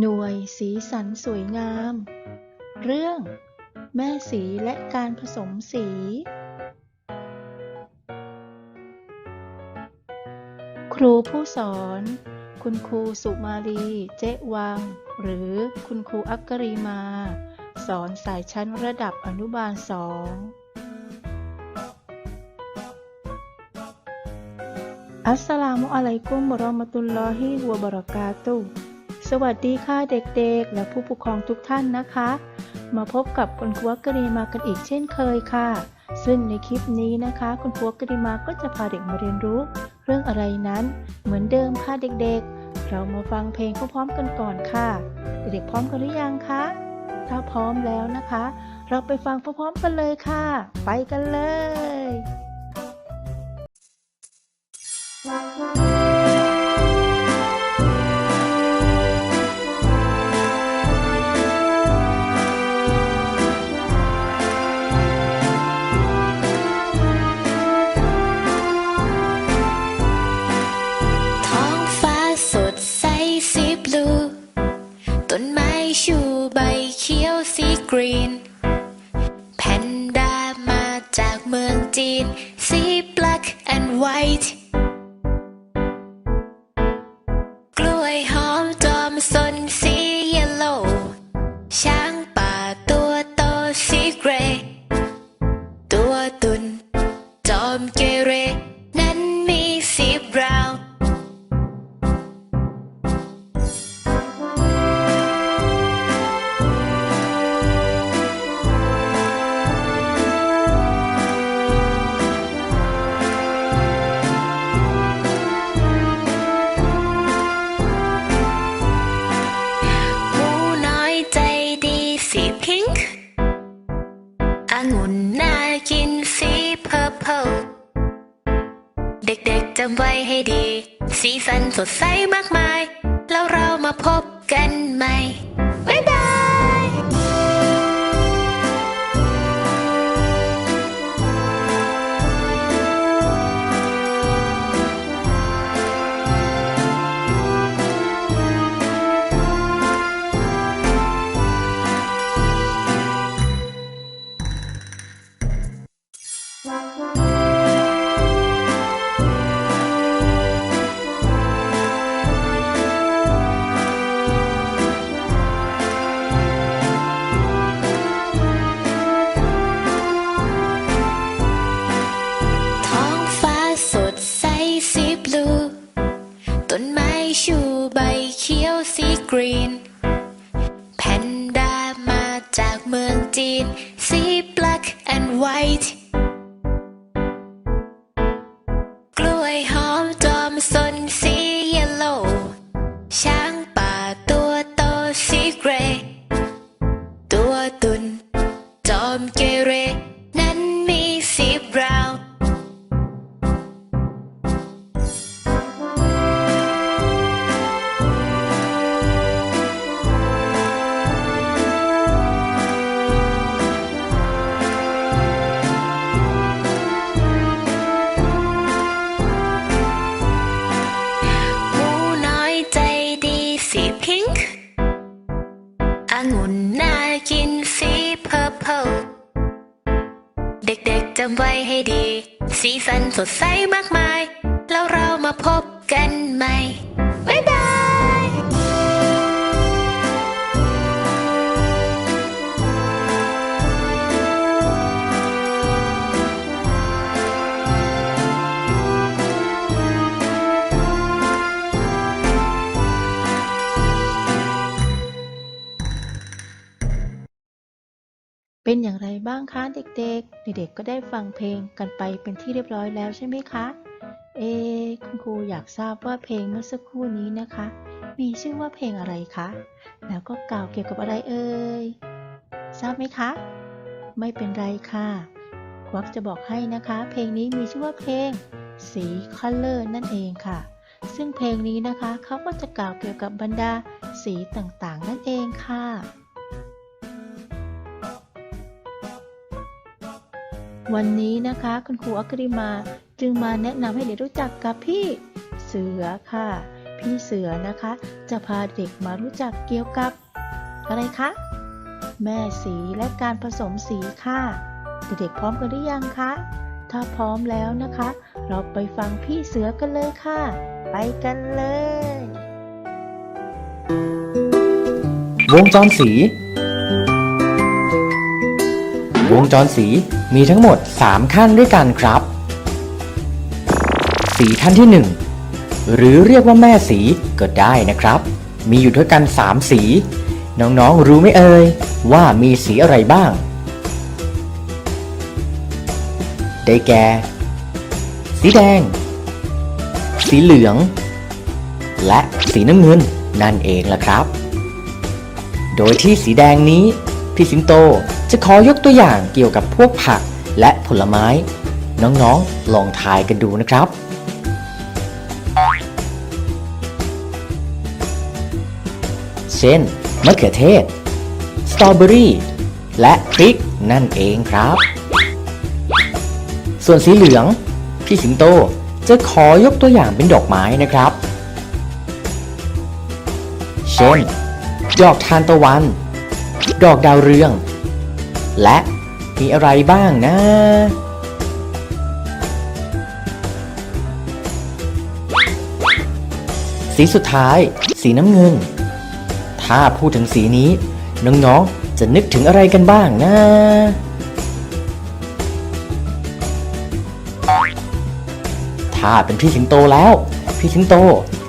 หน่วยสีสันสวยงาม เรื่อง แม่สีและการผสมสี ครูผู้สอน คุณครูสุมาลีเจ๊วัง หรือคุณครูอักกรีมา สอนสายชั้นระดับอนุบาลสองอัสสลามุอะลัยกุมวะราะมะตุลลอฮิวะบะเราะกาตุฮ์ สวัสดีค่ะเด็กๆ และผู้ปกครองทุกท่านนะคะ มาพบกับคุณครูกรีมากันอีกเช่นเคยค่ะ ซึ่งในคลิปนี้นะคะ คุณครูกรีมาก็จะพาเด็กมาเรียนรู้ เรื่องอะไรนั้น เหมือนเดิมค่ะเด็กๆ เรามาฟังเพลงพร้อมๆกันก่อนค่ะ เด็กๆพร้อมกันหรือยังคะถ้าพร้อมแล้วนะคะ เราไปฟังพร้อมๆกันเลยค่ะ ไปกันเลยท้ สีกรีน แพนด้ามาจากเมืองจีน สี black and white ด็กๆจำไว้ให้ดี สีสันสดใสมากมาย แล้วเรามาพบกันใหม่ white จำไว้ให้ดี สีสันสดใสมากมาย แล้วเรามาพบกันใหม่ เป็นอย่างไรบ้างคะเด็กๆ เด็กๆ ก็ได้ฟังเพลงกันไปเป็นที่เรียบร้อยแล้วใช่ไหมคะ เอคุณครูอยากทราบว่าเพลงเมื่อสักครู่นี้นะคะ มีชื่อว่าเพลงอะไรคะ แล้วก็กล่าวเกี่ยวกับอะไรเอ่ย ทราบไหมคะ ไม่เป็นไรค่ะ ควักจะบอกให้นะคะ เพลงนี้มีชื่อว่าเพลง สี Color นั่นเองค่ะ ซึ่งเพลงนี้นะคะเขาก็จะกล่าวเกี่ยวกับบรรดาสีต่างๆ นั่นเองค่ะ วันนี้นะคะคุณครูอัคริมาจึงมาแนะนำให้เด็กรู้จักกับพี่เสือค่ะ พี่เสือนะคะ จะพาเด็กมารู้จักเกี่ยวกับ อะไรคะ แม่สีและการผสมสีค่ะเด็กๆพร้อมกันหรือยังคะ ถ้าพร้อมแล้วนะคะ เราไปฟังพี่เสือกันเลยค่ะ ไปกันเลย วงจรสี วงจรสี มีทั้งหมด 3 ขั้นด้วยกันครับ สีขั้นที่ 1 หรือเรียกว่าแม่สีก็ได้นะครับ มีอยู่ด้วยกัน 3 สี น้องๆรู้ไหมเอ่ยว่ามีสีอะไรบ้าง ได้แก่ สีแดง สีเหลือง และสีน้ำเงินนั่นเองล่ะครับ โดยที่สีแดงนี้พี่สิงโต จะขอยกตัวอย่างเกี่ยวกับพวกผักและผลไม้ น้องๆ ลองทายกันดูนะครับ เช่น มะเขือเทศ สตรอเบอรี่ และพริกนั่นเองครับ ส่วนสีเหลือง พี่สิงโตจะขอยกตัวอย่างเป็นดอกไม้นะครับ เช่น ดอกทานตะวัน ดอกดาวเรือง และมีอะไรบ้างนะ สีสุดท้าย สีน้ำเงิน ถ้าพูดถึงสีนี้ น้องๆ จะนึกถึงอะไรกันบ้างนะถ้าเป็นพี่สิงโตแล้ว พี่สิงโต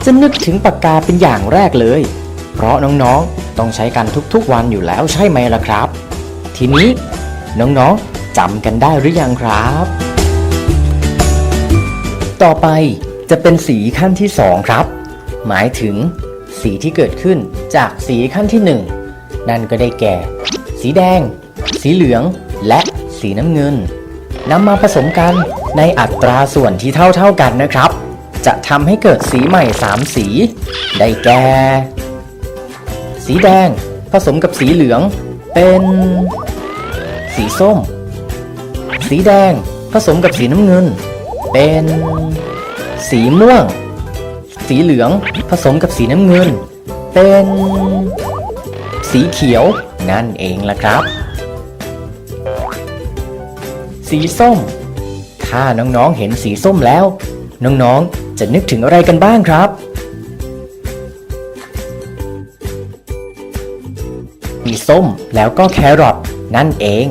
จะนึกถึงปากกาเป็นอย่างแรกเลย เพราะน้องๆ ต้องใช้กันทุกๆวันอยู่แล้วใช่ไหมล่ะครับ ทีนี้น้องๆจำกันได้หรือยังครับ ต่อไปจะเป็นสีขั้นที่ 2 ครับ หมายถึง สีที่เกิดขึ้นจากสีขั้นที่ 1 นั่นก็ได้แก่ สีแดง สีเหลือง และสีน้ำเงินนำมาผสมกันในอัตราส่วนที่เท่าๆกันนะครับ จะทำให้เกิดสีใหม่ 3 สี ได้แก่ สีแดง ผสมกับสีเหลือง เป็น สีส้ม สีแดงผสมกับสีน้ำเงิน เป็น สีม่วง สีเหลืองผสมกับสีน้ำเงิน เป็น สีเขียวนั่นเองล่ะครับ สีส้ม ถ้าน้องๆเห็นสีส้มแล้ว น้องๆจะนึกถึงอะไรกันบ้างครับมีส้มแล้วก็แครอท นั่นเอง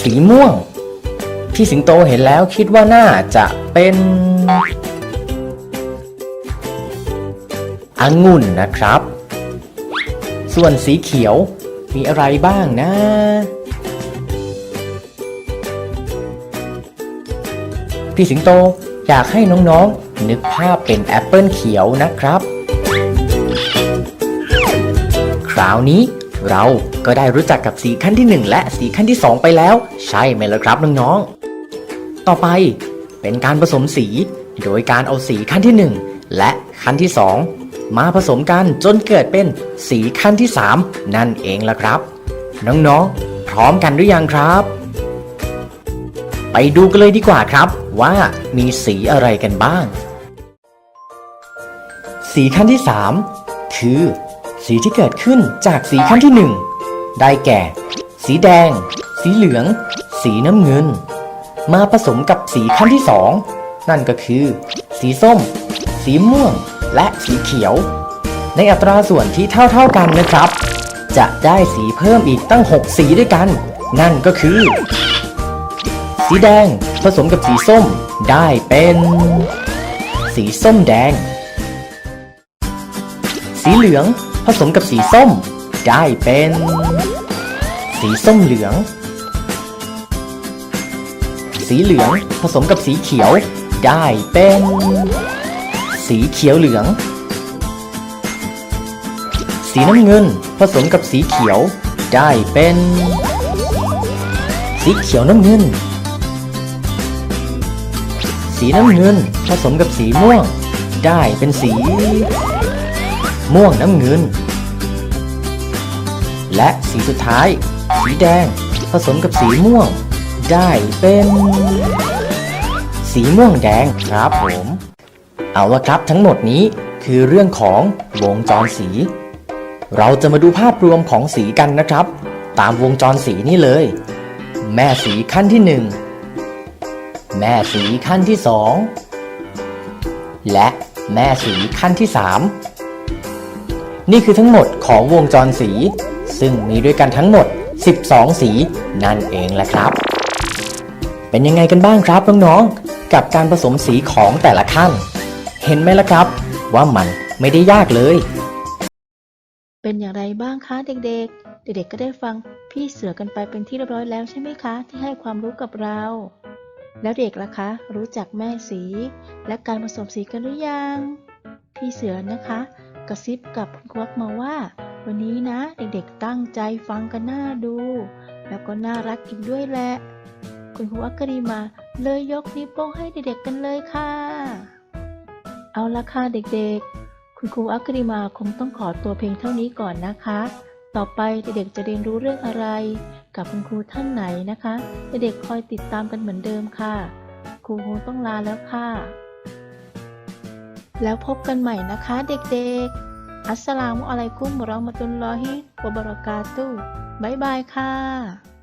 สีม่วง พี่สิงโตเห็นแล้วคิดว่าน่าจะเป็นองุ่นนะครับ ส่วนสีเขียวมีอะไรบ้างนะพี่สิงโตอยากให้น้องๆ นึกภาพเป็นแอปเปิลเขียวนะครับ คราวนี้ เราก็ได้รู้จักกับสีขั้นที่ 1 และสีขั้นที่ 2 ไปแล้ว ใช่ไหมล่ะครับน้องๆ ต่อไปเป็นการผสมสี โดยการเอาสีขั้นที่ 1 และขั้นที่ 2 มาผสมกันจนเกิดเป็นสีขั้นที่ 3 นั่นเองล่ะครับ น้องๆ พร้อมกันหรือยังครับ ไปดูกันเลยดีกว่าครับ ว่ามีสีอะไรกันบ้าง สีขั้นที่ 3 คือ สีที่เกิดขึ้นจากสีขั้นที่ 1 ได้แก่ สีแดง สีเหลือง สีน้ำเงิน มาผสมกับสีขั้นที่ 2 นั่นก็คือ สีส้ม สีม่วง และสีเขียว ในอัตราส่วนที่เท่าๆกันนะครับ จะได้สีเพิ่มอีกตั้ง 6 สีด้วยกัน นั่นก็คือ สีแดงผสมกับสีส้มได้เป็น สีส้มแดง สีเหลือง ผสมกับสีส้ม ได้เป็น สีส้มเหลือง สีเหลืองผสมกับสีเขียว ได้เป็น สีเขียวเหลือง สีน้ำเงินผสมกับสีเขียว ได้เป็น สีเขียวน้ำเงิน สีน้ำเงินผสมกับสีม่วง ได้เป็นสี ม่วงน้ำเงิน และสีสุดท้าย สีแดง ผสมกับสีม่วง ได้เป็น สีม่วงแดงครับผม เอาละครับทั้งหมดนี้คือเรื่องของวงจรสี เราจะมาดูภาพรวมของสีกันนะครับ ตามวงจรสีนี่เลย แม่สีขั้นที่หนึ่งแม่สีขั้นที่สองและแม่สีขั้นที่สาม นี่คือทั้งหมดของวงจรสี ซึ่งมีด้วยกันทั้งหมด 12 สีนั่นเองแหละครับ เป็นยังไงกันบ้างครับน้องๆ กับการผสมสีของแต่ละขั้น เห็นไหมล่ะครับ ว่ามันไม่ได้ยากเลย เป็นอย่างไรบ้างคะเด็กๆ เด็กๆ ก็ได้ฟังพี่เสือกันไปเป็นที่เรียบร้อยแล้วใช่ไหมคะ ที่ให้ความรู้กับเรา แล้วเด็กล่ะคะ รู้จักแม่สี และการผสมสีกันหรือยัง พี่เสือนะคะ กระซิบกับคุณควักมาว่า วันนี้นะเด็กๆตั้งใจฟังกันหน้าดู แล้วก็น่ารักอีกด้วยแหละ คุณครูอักกรีมาเลยยกนิ้วโป้งให้เด็กๆกันเลยค่ะ เอาละค่ะเด็กๆ คุณครูอักกริมาคงต้องขอตัวเพลงเท่านี้ก่อนนะคะ ต่อไปเด็กๆจะเรียนรู้เรื่องอะไร กับคุณครูท่านไหนนะคะ เด็กๆคอยติดตามกันเหมือนเดิมค่ะครูคงต้องลาแล้วค่ะ แล้วพบกันใหม่นะคะเด็กๆ อัสสลามุอะลัยกุมเราะมะตุลลอฮิวะบะเราะกาตุบ๊ายบายค่ะ